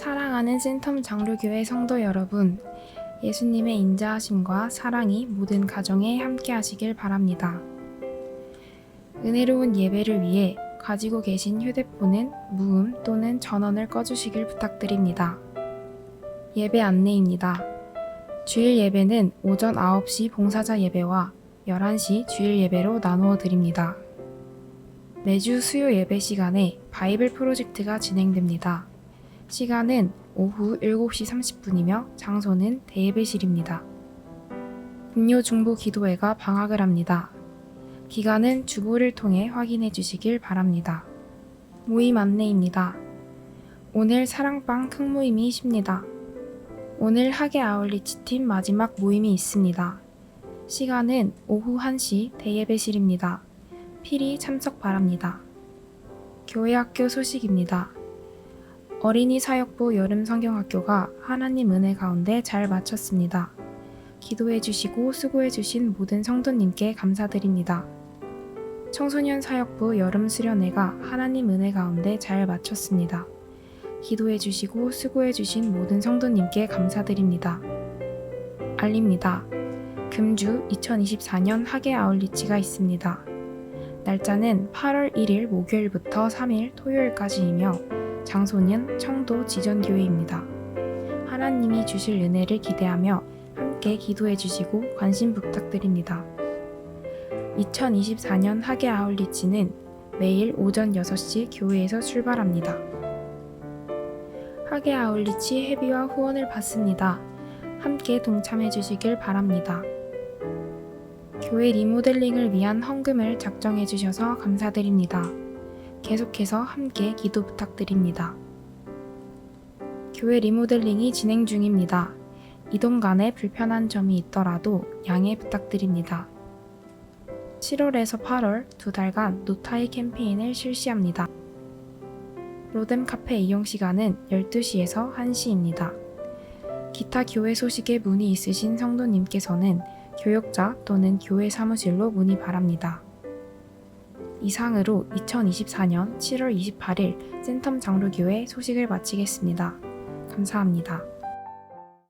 사랑하는 센텀 장로교회 성도 여러분, 예수님의 인자하심과 사랑이 모든 가정에 함께 하시길 바랍니다. 은혜로운 예배를 위해 가지고 계신 휴대폰은 무음 또는 전원을 꺼주시길 부탁드립니다. 예배 안내입니다. 주일 예배는 오전 9시 봉사자 예배와 11시 주일 예배로 나누어 드립니다. 매주 수요 예배 시간에 바이블 프로젝트가 진행됩니다. 시간은 오후 7시 30분이며 장소는 대예배실입니다. 금요 중보 기도회가 방학을 합니다. 기간은 주보를 통해 확인해 주시길 바랍니다. 모임 안내입니다. 오늘 사랑방 큰 모임이 십니다. 오늘 하계 아울리치 팀 마지막 모임이 있습니다. 시간은 오후 1시 대예배실입니다. 필히 참석 바랍니다. 교회 학교 소식입니다. 어린이 사역부 여름 성경학교가 하나님 은혜 가운데 잘 마쳤습니다. 기도해 주시고 수고해 주신 모든 성도님께 감사드립니다. 청소년 사역부 여름 수련회가 하나님 은혜 가운데 잘 마쳤습니다. 기도해 주시고 수고해 주신 모든 성도님께 감사드립니다. 알립니다. 금주 2024년 하계 아울리치가 있습니다. 날짜는 8월 1일 목요일부터 3일 토요일까지이며 장소는 청도 지전교회입니다. 하나님이 주실 은혜를 기대하며 함께 기도해 주시고 관심 부탁드립니다. 2024년 하계 아울리치는 매일 오전 6시 교회에서 출발합니다. 하계 아울리치 회비와 후원을 받습니다. 함께 동참해 주시길 바랍니다. 교회 리모델링을 위한 헌금을 작정해 주셔서 감사드립니다. 계속해서 함께 기도 부탁드립니다. 교회 리모델링이 진행 중입니다. 이동 간에 불편한 점이 있더라도 양해 부탁드립니다. 7월에서 8월 두 달간 노타이 캠페인을 실시합니다. 로뎀 카페 이용 시간은 12시에서 1시입니다. 기타 교회 소식에 문의 있으신 성도님께서는 교역자 또는 교회 사무실로 문의 바랍니다. 이상으로 2024년 7월 28일 센텀 장로교회 소식을 마치겠습니다. 감사합니다.